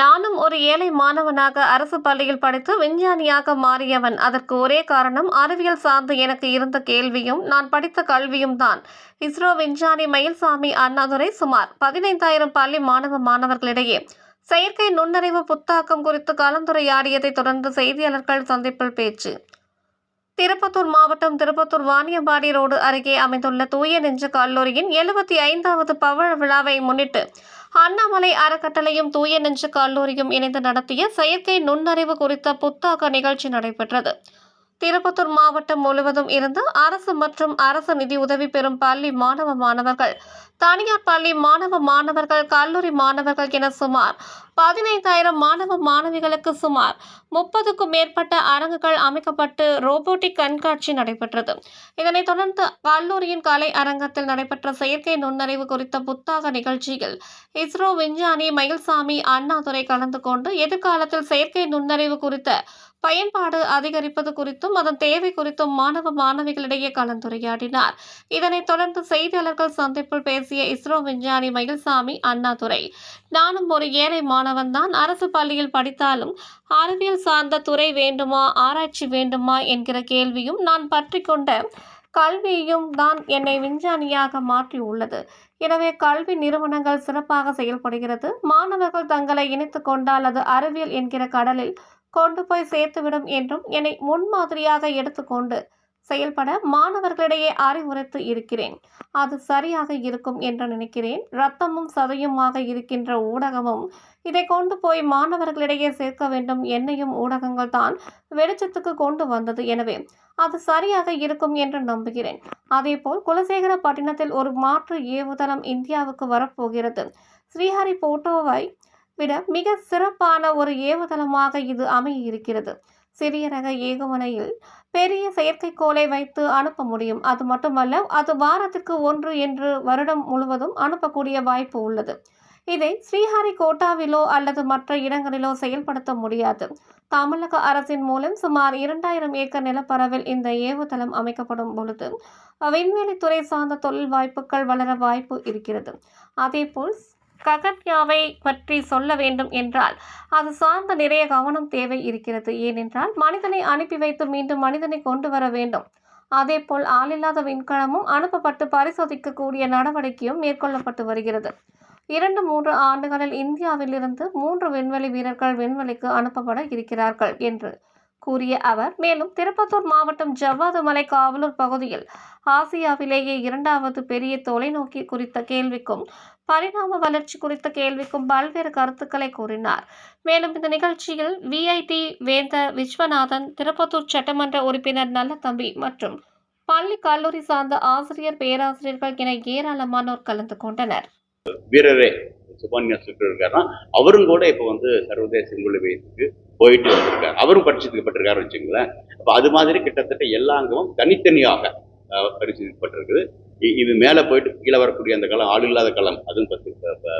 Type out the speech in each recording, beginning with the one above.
நானும் ஒரு ஏழை மாணவனாக அரசு பள்ளியில் படித்து விஞ்ஞானியாக மாறியவன். அதற்கு ஒரே காரணம் அறிவியல் சார்ந்து எனக்கு இருந்த கேள்வியும் நான் படித்த கல்வியும் தான். இஸ்ரோ விஞ்ஞானி மயில்சாமி அண்ணாதுரை சுமார் பதினைந்தாயிரம் பள்ளி மாணவ மாணவர்களிடையே செயற்கை நுண்ணறிவு புத்தாக்கம் குறித்து கலந்துரையாடியதை தொடர்ந்து செய்தியாளர்கள் சந்திப்பில் பேச்சு. திருப்பத்தூர் மாவட்டம் திருப்பத்தூர் வாணியம்பாடி ரோடு அருகே அமைந்துள்ள தூய நெஞ்ச கல்லூரியின் எழுபத்தி ஐந்தாவது பவழ விழாவை முன்னிட்டு அண்ணாமலை அறக்கட்டளையும் தூய நெஞ்சு கல்லூரியும் இணைந்து நடத்திய செயற்கை நுண்ணறிவு குறித்த புத்தாக்க நிகழ்ச்சி நடைபெற்றது. திருப்பத்தூர் மாவட்டம் முழுவதும் இருந்து அரசு மற்றும் அரசு நிதி உதவி பெறும் பள்ளி மாணவ மாணவர்கள். தனியார் பள்ளி மாணவ மாணவர்கள் கல்லூரி மாணவர்கள் என சுமார் பதினைந்தாயிரம் மாணவ மாணவிகளுக்கு சுமார் முப்பதுக்கும் மேற்பட்ட அரங்குகள் அமைக்கப்பட்டு ரோபோட்டிக் கண்காட்சி நடைபெற்றது. இதனைத் தொடர்ந்து கல்லூரியின் கலை அரங்கத்தில் நடைபெற்ற செயற்கை நுண்ணறிவு குறித்த புத்தாக்க நிகழ்ச்சியில் இஸ்ரோ விஞ்ஞானி மயில்சாமி அண்ணாதுரை கலந்து கொண்டு எதிர்காலத்தில் செயற்கை நுண்ணறிவு குறித்த பயன்பாடு அதிகரிப்பது குறித்தும் அதன் தேவை குறித்தும் மாணவ மாணவிகளிடையே கலந்துரையாடினார். இதனைத் தொடர்ந்து செய்தியாளர்கள் சந்திப்பில் பேசிய இஸ்ரோ விஞ்ஞானி மயில்சாமி அண்ணாதுரை நானும் ஒரு ஏழை மாணவன் தான் அரசு பள்ளியில் படித்தாலும் அறிவியல் சார்ந்த துறை வேண்டுமா ஆராய்ச்சி வேண்டுமா? என்கிற கேள்வியும் நான் பற்றி கொண்ட கல்வியையும் தான் என்னை விஞ்ஞானியாக மாற்றியுள்ளது. எனவே கல்வி நிறுவனங்கள் சிறப்பாக செயல்படுகிறது. மாணவர்கள் தங்களை இணைத்து கொண்டால் அது அறிவியல் என்கிற கடலில் கொண்டு போய் சேர்த்துவிடும் என்றும் என்னை முன்மாதிரியாக எடுத்துக்கொண்டு செயல்பட மாணவர்களிடையே அறிவுரைத்து இருக்கிறேன். அது சரியாக இருக்கும் என்று நினைக்கிறேன். ரத்தமும் சதையுமாக இருக்கின்ற ஊடகமும் இதை கொண்டு போய் மாணவர்களிடையே சேர்க்க வேண்டும் என்னையும் ஊடகங்கள் தான் வெளிச்சத்துக்கு கொண்டு வந்தது எனவே அது சரியாக இருக்கும் என்று நம்புகிறேன். அதேபோல் குலசேகர பட்டினத்தில் ஒரு மாற்று ஏவுதளம் இந்தியாவுக்கு வரப்போகிறது. ஸ்ரீஹரி போட்டோவை விட மிக சிறப்பான ஒரு ஏவுதளமாக இது அமைய இருக்கிறது சிறிய ரக ஏவுகணையில் பெரிய செயற்கைக்கோளை வைத்து அனுப்ப முடியும். அது மட்டுமல்ல அது வாரத்திற்கு ஒன்று என்று வருடம் முழுவதும் அனுப்பக்கூடிய வாய்ப்பு உள்ளது. இதை ஸ்ரீஹரிகோட்டாவிலோ அல்லது மற்ற இடங்களிலோ செயல்படுத்த முடியாது. தமிழக அரசின் மூலம் சுமார் இரண்டாயிரம் ஏக்கர் நிலப்பரவில் இந்த ஏவுதளம் அமைக்கப்படும் பொழுது விண்வெளித்துறை சார்ந்த தொழில் வாய்ப்புகள் வளர வாய்ப்பு இருக்கிறது. அதேபோல் ககன்யாவை பற்றி சொல்ல வேண்டும் என்றால் அது சார்ந்த நிறைய கவனம் தேவை இருக்கிறது. ஏனென்றால் மனிதனை அனுப்பி வைத்து மீண்டும் மனிதனை கொண்டு வர வேண்டும். அதேபோல் ஆளில்லாத விண்கலமும் அனுப்பப்பட்டு பரிசோதிக்கக்கூடிய நடவடிக்கையும் மேற்கொள்ளப்பட்டு வருகிறது. இரண்டு மூன்று ஆண்டுகளில் இந்தியாவிலிருந்து மூன்று விண்வெளி வீரர்கள் விண்வெளிக்கு அனுப்பப்பட இருக்கிறார்கள் என்று கூறிய அவர் மேலும் திருப்பத்தூர் மாவட்டம் ஜவ்வாது மலை காவலூர் பகுதியில் ஆசியாவிலேயே இரண்டாவது பெரிய தொலைநோக்கி குறித்த கேள்விக்கும் பரிணாம வளர்ச்சி குறித்த கேள்விக்கும் பல்வேறு கருத்துக்களை கூறினார். மேலும் இந்த நிகழ்ச்சியில் விஐடி வேந்த விஸ்வநாதன் திருப்பத்தூர் சட்டமன்ற உறுப்பினர் நல்ல தம்பி மற்றும் பள்ளி கல்லூரி சார்ந்த ஆசிரியர் பேராசிரியர்கள் என ஏராளமானோர் கலந்து கொண்டனர். வீரரே சுபான்யா சுற்று இருக்காருன்னா அவரும் கூட இப்போ வந்து சர்வதேச விண்வெளி போயிட்டு வந்திருக்கார். அவரும் பரிசீலிக்கப்பட்டிருக்காரு வச்சுங்களேன் அப்போ அது மாதிரி கிட்டத்தட்ட எல்லா அங்கமும் தனித்தனியாக பரிசீலிக்கப்பட்டிருக்குது. இது மேலே போயிட்டு கீழே வரக்கூடிய அந்த களம் ஆள் இல்லாத களம் அதுவும் பரி-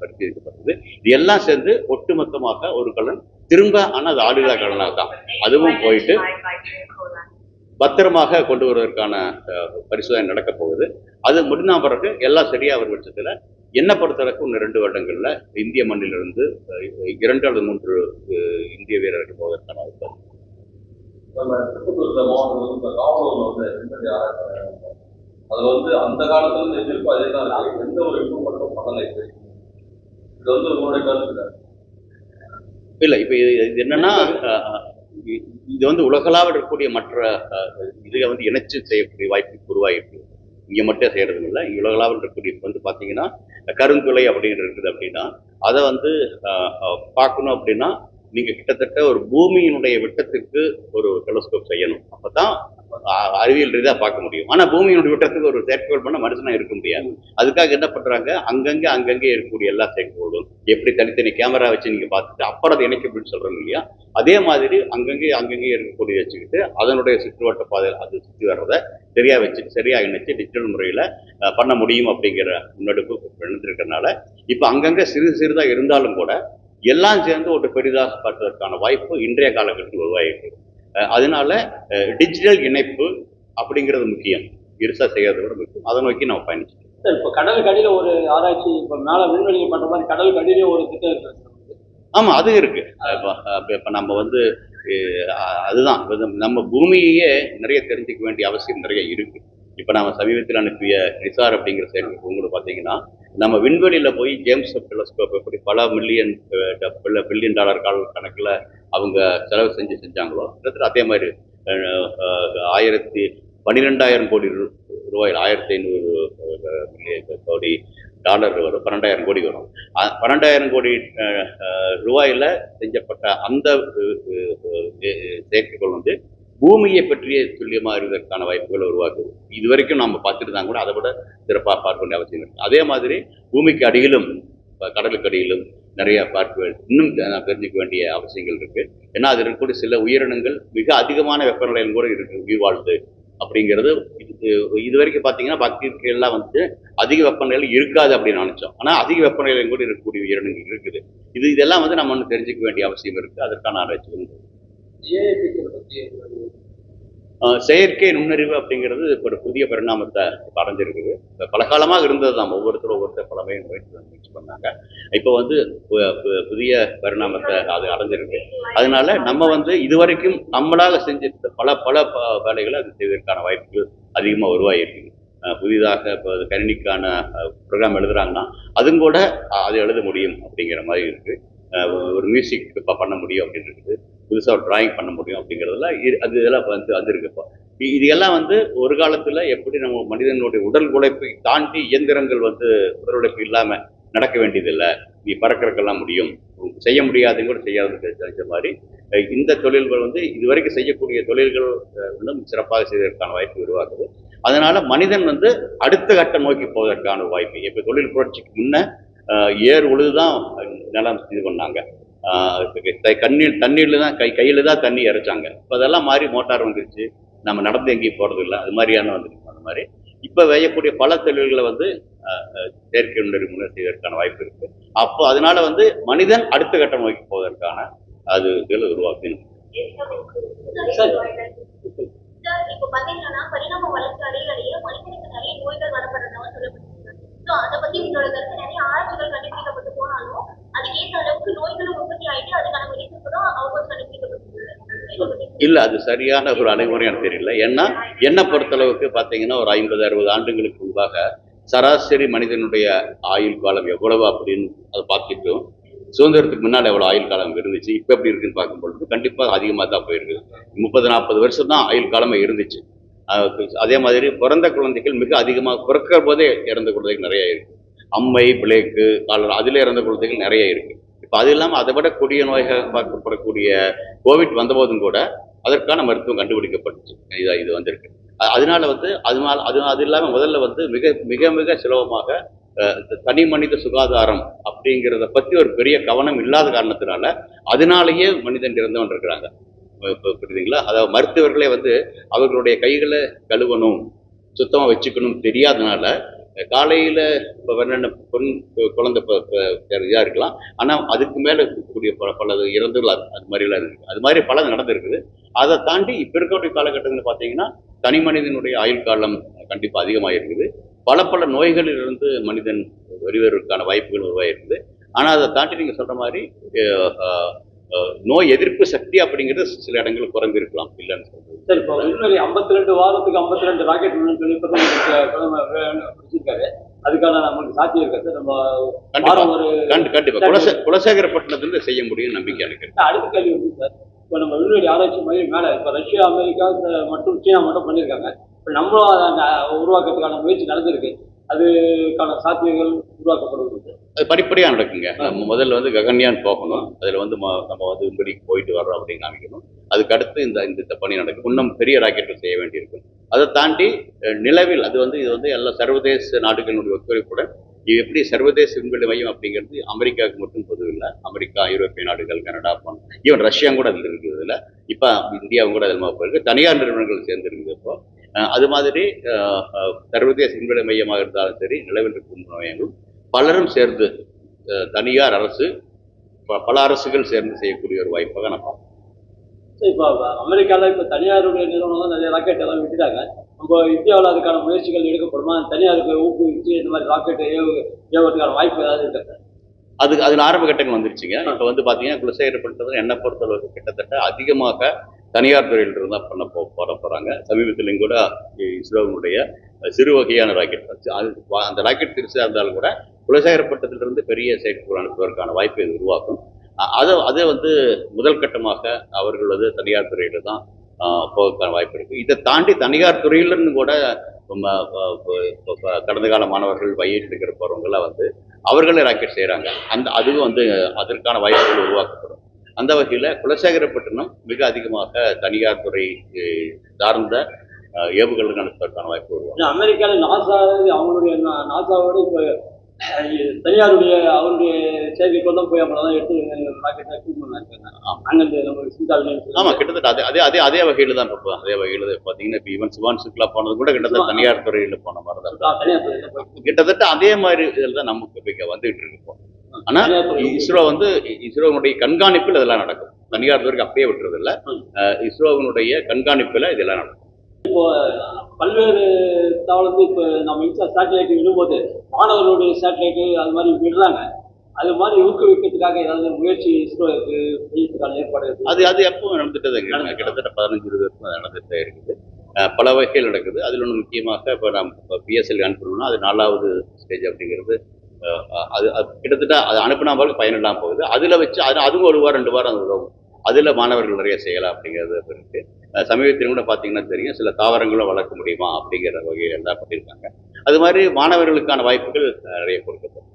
பரிசீலிக்கப்பட்டது இது எல்லாம் சேர்ந்து ஒட்டுமொத்தமாக ஒரு களம் திரும்ப ஆனால் அது ஆள் இல்லாத களனாக தான். அதுவும் போயிட்டு பத்திரமாக கொண்டு வருவதற்கான பரிசோதனை நடக்க போகுது. அது முடிந்த பிறகு எல்லாம் சரியா ஒரு பட்சத்தில் என்ன பொறுத்தவரைக்கும் இன்னும் ரெண்டு வருடங்கள்ல இந்திய மண்ணிலிருந்து இரண்டு அல்லது மூன்று இந்திய வீரர்கள் போவதற்கான வாய்ப்பு. அது வந்து அந்த காலத்துல எதிர்ப்பு அதே தான் எந்த ஒரு இம்ப்ரூவ்மெண்ட்டும் பண்ணலை இது வந்து உங்களுடைய கருத்து இல்ல இப்ப இது என்னன்னா இது வந்து உலகளாவில் இருக்கக்கூடிய மற்ற இதை வந்து இணைச்சு செய்யக்கூடிய வாய்ப்பு உருவாகிருக்கு இங்க மட்டும் செய்யறது இல்லை உலகளாவில் இருக்கக்கூடிய வந்து பாத்தீங்கன்னா கருங்குலை அப்படின்னு இருக்குது அப்படின்னா அதை வந்து பார்க்கணும் அப்படின்னா நீங்கள் கிட்டத்தட்ட ஒரு பூமியினுடைய விட்டத்துக்கு ஒரு டெலஸ்கோப் செய்யணும். அப்போ தான் அறிவியல் ரீதியாக பார்க்க முடியும். ஆனால் பூமியினுடைய விட்டத்துக்கு ஒரு செயற்கைக்கோள் பண்ண மனுஷனாக இருக்க முடியாது. அதுக்காக என்ன பண்ணுறாங்க அங்கங்கே அங்கங்கே இருக்கக்கூடிய எல்லா செயற்கைக்கோளும் எப்படி தனித்தனி கேமரா வச்சு நீங்கள் பார்த்துட்டு அப்புறம் அதை இணைக்க அப்படின்னு சொல்கிறோம் இல்லையா? அதே மாதிரி அங்கங்கே அங்கங்கே இருக்கக்கூடிய வச்சுக்கிட்டு அதனுடைய சுற்றுவட்ட பாதை அது சுற்றி வர்றதை சரியாக வச்சு சரியாக இணைச்சு டிஜிட்டல் முறையில் பண்ண முடியும் அப்படிங்கிற முன்னெடுப்பு நடந்திருக்கிறதுனால இப்போ அங்கங்கே சிறு சிறிதாக இருந்தாலும் கூட எல்லாம் சேர்ந்து ஒரு பெரிதாக பார்ப்பதற்கான வாய்ப்பு இன்றைய காலகட்டத்தில் உருவாகிருக்கு அதனால டிஜிட்டல் இணைப்பு அப்படிங்கிறது முக்கியம். இருசா செய்யறதை விட முக்கியம். அதை நோக்கி நம்ம பயணிச்சு சார் இப்போ கடலுக்கு அடியில் ஒரு ஆராய்ச்சி இப்போ மேலே விண்வெளியில் பண்ணுற மாதிரி கடலுக்கு அடியிலே ஒரு திட்டம் இருக்கு. சார் ஆமா அது இருக்கு. இப்போ நம்ம வந்து அதுதான். நம்ம- பூமியையே நிறைய தெரிஞ்சுக்க வேண்டிய அவசியம் நிறைய இருக்கு. இப்போ நம்ம சமீபத்தில் அனுப்பிய நிசார் அப்படிங்கிற செயல்பாடு உங்களுக்கு பார்த்தீங்கன்னா நம்ம விண்வெளியில போய் ஜேம்ஸ் டெலஸ்கோப் எப்படி பல மில்லியன் பில்லியன் டாலர் கால கணக்கில் அவங்க செலவு செஞ்சு செஞ்சாங்களோ கிட்டத்தட்ட அதே மாதிரி ஆயிரத்தி பன்னிரெண்டாயிரம் கோடி ரூபாயில் ஆயிரத்தி ஐநூறு கோடி டாலர் வரும் பன்னெண்டாயிரம் கோடி வரும். பன்னெண்டாயிரம் கோடி ரூபாயில் செஞ்சப்பட்ட அந்த செயற்கைகள் செயற்கைக்கோள் வந்து பூமியை பற்றிய துல்லியமாக அறிவதற்கான வாய்ப்புகளை உருவாக்குது. இது வரைக்கும் நம்ம பார்த்துட்டு தான் கூட அதை விட சிறப்பாக பார்க்க வேண்டிய அவசியம் இருக்குது அதே மாதிரி பூமிக்கு அடியிலும் கடலுக்கு அடியிலும் நிறைய பார்க்க இன்னும் தெரிஞ்சுக்க வேண்டிய அவசியங்கள் இருக்குது ஏன்னா அதில் இருக்கக்கூடிய சில உயிரினங்கள் மிக அதிகமான வெப்பநிலையில் கூட இருக்கு உயிர் வாழ்ந்து அப்படிங்கிறது இது வரைக்கும் பார்த்தீங்கன்னா பாக்டீரியெல்லாம் வந்து அதிக வெப்பநிலையில் இருக்காது அப்படின்னு நினச்சோம். ஆனால் அதிக வெப்பநிலையில் கூட இருக்கக்கூடிய உயிரினங்கள் இருக்குது. இது இதெல்லாம் வந்து நம்ம ஒன்று தெரிஞ்சுக்க வேண்டிய அவசியம் இருக்குது அதற்கான ஆராய்ச்சி உண்டு செயற்கை நுண்ணறிவு அப்படிங்கிறது இப்போ ஒரு புதிய பரிணாமத்தை அடைஞ்சிருக்குது. இப்போ பல காலமாக இருந்தது தான். ஒவ்வொருத்தரும் ஒவ்வொருத்தர் பலமே முயற்சி பண்ணாங்க. இப்போ வந்து பு- பு- புதிய பரிணாமத்தை அது அடைஞ்சிருக்கு. அதனால நம்ம வந்து இதுவரைக்கும் நம்மளாக செஞ்ச பல பல வேலைகளை அது செய்வதற்கான வாய்ப்புகள் அதிகமாக உருவாகிருக்கு இருக்குது புதிதாக இப்போ கணினிக்கான ப்ரோக்ராம் எழுதுகிறாங்கன்னா அதுவும் கூட அது எழுத முடியும் அப்படிங்கிற மாதிரி இருக்குது ஒரு மியூசிக் இப்போ பண்ண முடியும் அப்படின்னு இருக்குது. புதுசாக ஒரு டிராயிங் பண்ண முடியும் அப்படிங்கிறதெல்லாம் இது அது இதெல்லாம் வந்து வந்திருக்கு இப்போ. இது எல்லாம் வந்து ஒரு காலத்தில் எப்படி நம்ம மனிதனுடைய உடல் உழைப்பை தாண்டி இயந்திரங்கள் வந்து உடல் உழைப்பு இல்லாமல் நடக்க வேண்டியதில்லை. நீ முடியும். செய்ய முடியாதுன்னு கூட செய்யாதுன்னு தெரிஞ்ச மாதிரி இந்த தொழில்கள் வந்து இதுவரைக்கும் செய்யக்கூடிய தொழில்கள் இன்னும் சிறப்பாக செய்வதற்கான வாய்ப்பு உருவாக்குது. அதனால் மனிதன் வந்து அடுத்த கட்டம் நோக்கி போவதற்கான வாய்ப்பு இப்போ தொழில் புரட்சிக்கு முன்னே ஏர் ஏர் உழுதுதான் நிலம் இது பண்ணாங்க. ஆஹ் கண்ணீர் தான் கை கையில் தான் தண்ணி இறைச்சாங்க. இப்போ அதெல்லாம் மாறி மோட்டார் வந்துருச்சு. நம்ம நடந்து எங்கேயும் போகிறது இல்லை அது மாதிரியான வந்துருக்கு அந்த மாதிரி இப்போ வேயக்கூடிய பல தொழில்களை வந்து செயற்கை நுண்ணறிவு முன்னர் செய்வதற்கான வாய்ப்பு இருக்கு. அப்போ அதனால வந்து மனிதன் அடுத்த கட்டம் நோக்கி போவதற்கான அது இதுகளை உருவாக்கணும் இல்ல அது சரியான ஒரு அணுகுமுறை எனக்கு தெரியல. ஏன்னா என்னை பொறுத்தளவுக்கு பார்த்தீங்கன்னா ஒரு ஐம்பது அறுபது ஆண்டுகளுக்கு முன்பாக சராசரி மனிதனுடைய ஆயுள் காலம் எவ்வளவு அப்படின்னு அதை பார்த்துட்டோம் சுதந்திரத்துக்கு முன்னால் எவ்வளோ ஆயுள் காலம் இருந்துச்சு இப்போ எப்படி இருக்குன்னு பார்க்கும்பொழுது கண்டிப்பாக அதிகமாக தான் போயிருக்குது முப்பது நாற்பது வருஷம் தான் ஆயுள் காலமே இருந்துச்சு. அதே மாதிரி பிறந்த குழந்தைகள் மிக அதிகமாக பிறக்கிற போதே இறந்த குழந்தைகள் நிறைய இருக்கு. அம்மை பிளேக்கு காலரா அதில் இறந்த குழந்தைகள் நிறைய இருக்குது இப்போ அது இல்லாமல் அதை விட கொடிய நோய்கள் பார்க்கப்படக்கூடிய கோவிட் வந்தபோதும் கூட அதற்கான மருத்துவம் கண்டுபிடிக்கப்பட்டுச்சு. இதாக இது வந்திருக்கு. அதனால வந்து அதனால அது அது இல்லாமல் முதல்ல வந்து மிக மிக மிக சுலபமாக தனி மனித சுகாதாரம் அப்படிங்கிறத பற்றி ஒரு பெரிய கவனம் இல்லாத காரணத்தினால அதனாலேயே மனிதன் இறந்தவன் இருக்கிறாங்க. புரியுதுங்களா? அதாவது மருத்துவர்களே வந்து அவர்களுடைய கைகளை கழுவணும் சுத்தமாக வச்சுக்கணும் தெரியாதனால காலையில் இப்போ என்னென்ன பொன் குழந்தை இதாக இருக்கலாம். ஆனால் அதுக்கு மேலே இருக்கக்கூடிய பல பல இறந்துகள் அது அது மாதிரிலாம் இருக்குது அது மாதிரி பல நடந்திருக்குது. அதை தாண்டி இப்போ இருக்கக்கூடிய காலகட்டத்தில் பார்த்தீங்கன்னா தனி மனிதனுடைய ஆயுள் காலம் கண்டிப்பாக அதிகமாக இருக்குது பல பல நோய்களிலிருந்து மனிதன் வெளிவருவதற்கான வாய்ப்புகள் உருவாகிருக்குது ஆனால் அதை தாண்டி நீங்கள் சொல்கிற மாதிரி நோய் எதிர்ப்பு சக்தி அப்படிங்கிறது சில இடங்கள் குறைந்திருக்கலாம் இல்லைன்னு சொல்றது. சரி இப்போ விண்வெளி ஐம்பத்தி ரெண்டு வாரத்துக்கு ஐம்பத்தி ரெண்டு ராக்கெட் பிடிச்சிருக்காரு. அதுக்கான நம்மளுக்கு சாத்தியம் இருக்கு சார்? நம்ம கண்டிப்பா. குலசே குலசேகரப்பட்டினத்துல செய்ய முடியும் நம்பிக்கை எனக்கு. அடுத்த கேள்வி வந்து சார் இப்போ நம்ம விண்வெளி ஆராய்ச்சி மையம் மேலே இப்போ ரஷ்யா அமெரிக்கா மற்றும் சீனா மட்டும் பண்ணியிருக்காங்க. இப்போ நம்மளும் அதை அங்க உருவாக்கத்துக்கான முயற்சி நடந்திருக்கு. அதுக்கான சாத்தியங்கள் உருவாக்கப்படுவது சார் அது படிப்படியா நடக்குங்க. நம்ம முதல்ல வந்து ககன்யான் போகணும். அதுல வந்து நம்ம வந்து விண்வெளிக்கு போயிட்டு வர்றோம் அப்படின்னு காமிக்கணும். அதுக்கு அடுத்து இந்த இந்த பணி நடக்கும். இன்னும் பெரிய ராக்கெட்டுகள் செய்ய வேண்டியிருக்கும். அதை தாண்டி நிலவில் அது வந்து இது வந்து எல்லா சர்வதேச நாடுகளுடைய ஒத்துழைப்புடன் இது எப்படி சர்வதேச விண்வெளி மையம் அப்படிங்கிறது அமெரிக்காவுக்கு மட்டும் பொது இல்லை. அமெரிக்கா ஐரோப்பிய நாடுகள் கனடா ஈவன் ரஷ்யா கூட அதில் இருக்குது. இதில் இப்போ இந்தியாவும் கூட அதில் போயிருக்கு. தனியார் நிறுவனங்கள் சேர்ந்து இருக்குது இப்போ. அது மாதிரி சர்வதேச விண்வெளி மையமாக இருந்தாலும் சரி நிலவில் இருக்கும் மையங்களும் பலரும் சேர்ந்து தனியார் அரசு பல அரசுகள் சேர்ந்து செய்யக்கூடிய ஒரு வாய்ப்பாக நான் பார்க்கிறேன். இப்போ அமெரிக்காவில் இப்போ தனியாருடைய நிறுவனம் நிறைய ராக்கெட் எல்லாம் விட்டுட்டாங்க. நம்ம இந்தியாவில் அதுக்கான முயற்சிகள் எடுக்கப்படுமா? தனியாருக்கு ஊக்குவிச்சு இந்த மாதிரி ராக்கெட் ஏவு ஏவுறதுக்கான வாய்ப்பு ஏதாவது இருக்கா? அதுக்கு அதில் ஆரம்ப கட்டங்கள் வந்துருச்சுங்க. இப்போ வந்து பார்த்தீங்கன்னா குலசேகரப்பட்டது என்னை பொறுத்தளவுக்கு கிட்டத்தட்ட அதிகமாக தனியார் துறையில் இருந்து தான் பண்ண போ போட போகிறாங்க சமீபத்திலையும் கூட இஸ்ரோவினுடைய சிறு வகையான ராக்கெட் அது அந்த ராக்கெட் திருச்சியாக இருந்தாலும் கூட குலசேகரப்பட்டத்திலிருந்து பெரிய செயற்கைக்குள் அனுப்புவதற்கான வாய்ப்பை இது உருவாக்கும். அதை அதை வந்து முதல் கட்டமாக அவர்களது தனியார் துறையில் தான் போவதற்கான வாய்ப்பு இருக்குது இதை தாண்டி தனியார் துறையிலிருந்து கூட நம்ம, கடந்த கால மாணவர்கள் வயிற்று எடுக்கிற போகிறவங்களாம் வந்து அவர்களே ராக்கெட் செய்கிறாங்க அந்த அதுவும் வந்து அதற்கான வாய்ப்புகள் உருவாக்கப்படும். அந்த வகையில் குலசேகரப்பட்டினம் மிக அதிகமாக தனியார் துறை சார்ந்த அஹ், ஏவுகணைகள் அனுப்புவதற்கான வாய்ப்பு ஏன்னா அமெரிக்காவில் நாசா அவங்களுடைய நாசாவோட இப்போ தனியாருடைய அவருடைய செயற்கைக்கோள் தான் போய் தான் எடுத்து ராக்கெட்டை ஷூட் பண்ணாங்க அங்கிருந்து நம்ம சிந்தாவில் ஆமாம் கிட்டத்தட்ட அதே அதே அதே அதே வகையில் தான் இப்போ அதே வகையில் பார்த்தீங்கன்னா இப்போ ஈவன் சிவான் சுக்லா போனது கூட கிட்டத்தட்ட தனியார் துறையில் போன மாதிரி தான் கிட்டத்தட்ட அதே மாதிரி இதில் தான் நமக்கு இப்போ வந்துகிட்டு இருக்கு இப்போ. ஆனால் இஸ்ரோ வந்து இஸ்ரோனுடைய கண்காணிப்பில் இதெல்லாம் நடக்கும். தனியார் துறைக்கு அப்படியே விட்டுறதில்ல. இஸ்ரோவினுடைய கண்காணிப்பில் இதெல்லாம் நடக்கும். பல்வேறு தவளந்து இப்போ நம்ம இன்ஸ்டா சேட்டலைட் விடும்போது மாணவர்களுடைய சேட்டலைட்டு அது மாதிரி விடுறாங்க. அது மாதிரி ஊக்குவிக்கிறதுக்காக ஏதாவது முயற்சி செய்யறதுக்கான ஏற்பாடு. அது அது எப்பவும் நடந்துட்டு கிட்டத்தட்ட பதினஞ்சு இருபது வருஷம் அது நடந்துட்டு இருக்குது. பல வகைகள் நடக்குது. அதில் ஒன்று முக்கியமாக இப்போ நம்ம இப்போ பிஎஸ்எல் அனுப்பணும்னா அது நாலாவது ஸ்டேஜ் அப்படிங்கிறது. அது அது கிட்டத்தட்ட அது அனுப்பினா போல பயனில்லாமல் போகுது. அதில் வச்சு அது அதுவும் ஒரு வாரம் ரெண்டு வாரம் அது உதவும் அதில் மாணவர்கள் நிறைய செய்யலாம் அப்படிங்கிறது இருக்குது சமீபத்தில் கூட பார்த்தீங்கன்னா தெரியும் சில தாவரங்களும் வளர்க்க முடியுமா அப்படிங்கிற வகையில் எல்லாம் பண்ணியிருக்காங்க. அது மாதிரி மாணவர்களுக்கான வாய்ப்புகள் நிறைய கொடுக்கப்படும்